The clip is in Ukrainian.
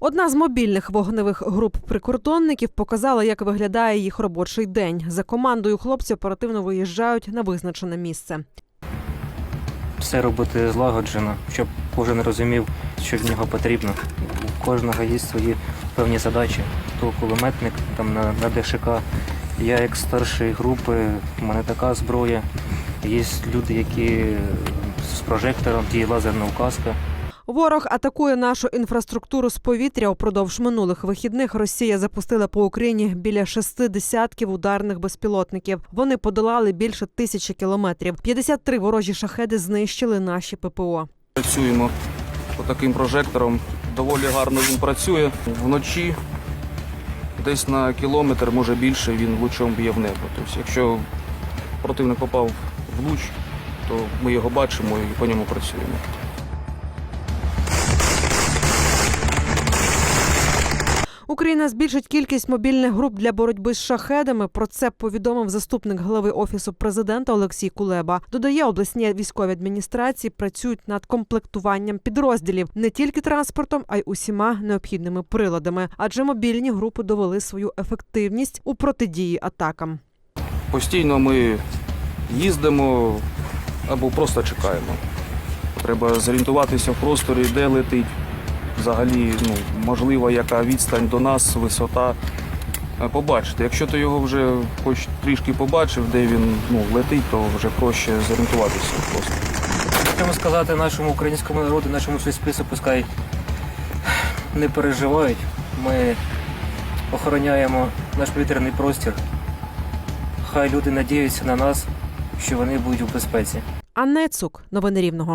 Одна з мобільних вогневих груп прикордонників показала, як виглядає їх робочий день. За командою хлопці оперативно виїжджають на визначене місце. все робити злагоджено, щоб кожен розумів, що від нього потрібно. У кожного є свої певні задачі. То кулеметник там на, на ДШК. Я як старший групи, в мене така зброя. Є люди, які з прожектором, ті лазерна указка. Ворог атакує нашу інфраструктуру з повітря. Упродовж минулих вихідних Росія запустила по Україні біля шести десятків ударних безпілотників. Вони подолали більше тисячі кілометрів. 53 ворожі шахеди знищили наші ППО. Працюємо по таким прожектором. Доволі гарно він працює. Вночі десь на кілометр, може більше, він лучом б'є в небо. Тобто, якщо противник попав в луч, то ми його бачимо і по ньому працюємо. Україна збільшить кількість мобільних груп для боротьби з шахедами. Про це повідомив заступник голови офісу президента Олексій Кулеба. Додає, обласні військові адміністрації працюють над комплектуванням підрозділів не тільки транспортом, а й усіма необхідними приладами, адже мобільні групи довели свою ефективність у протидії атакам. Постійно ми їздимо або просто чекаємо. Треба зорієнтуватися в просторі, де летить. Взагалі, ну, можливо, яка відстань до нас, висота. Е, Побачити. Якщо ти його вже хоч трішки побачив, де він ну, летить, то вже проще зорієнтуватися просто. Хочемо сказати нашому українському народу, нашому суспільству, пускай не переживають. Ми охороняємо наш повітряний простір. Хай люди надіються на нас, що вони будуть у безпеці. Анна Цук, новини Рівного.